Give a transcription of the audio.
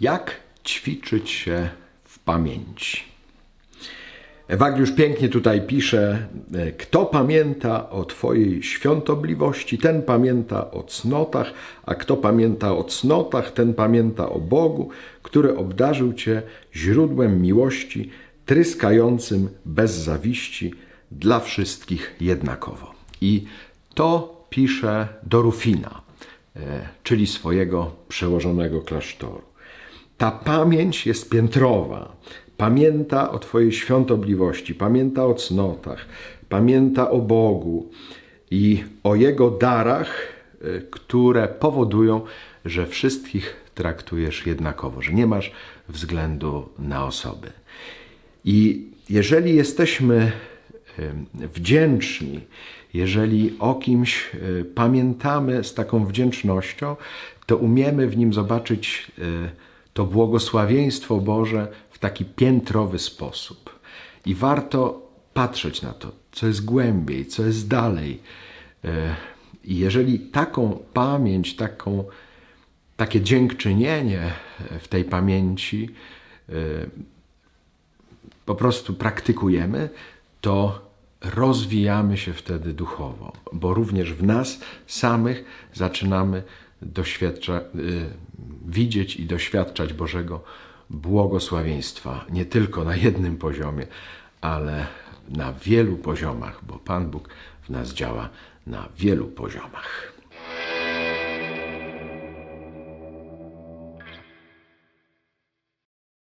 Jak ćwiczyć się w pamięci? Ewagliusz pięknie tutaj pisze: Kto pamięta o Twojej świątobliwości, ten pamięta o cnotach, a kto pamięta o cnotach, ten pamięta o Bogu, który obdarzył Cię źródłem miłości, tryskającym bez zawiści dla wszystkich jednakowo. I to pisze do Rufina, e, czyli swojego przełożonego klasztoru. Ta pamięć jest piętrowa. Pamięta o Twojej świątobliwości, pamięta o cnotach, pamięta o Bogu i o Jego darach, y, które powodują, że wszystkich traktujesz jednakowo, że nie masz względu na osoby. I jeżeli jesteśmy y, wdzięczni, jeżeli o kimś y, pamiętamy z taką wdzięcznością, to umiemy w nim zobaczyć to błogosławieństwo Boże w taki piętrowy sposób. I warto patrzeć na to, co jest głębiej, co jest dalej. E, I jeżeli taką pamięć, taką, takie dziękczynienie w tej pamięci e, po prostu praktykujemy, to rozwijamy się wtedy duchowo, bo również w nas samych zaczynamy doświadcza, y, widzieć i doświadczać Bożego błogosławieństwa nie tylko na jednym poziomie, ale na wielu poziomach, bo Pan Bóg w nas działa na wielu poziomach.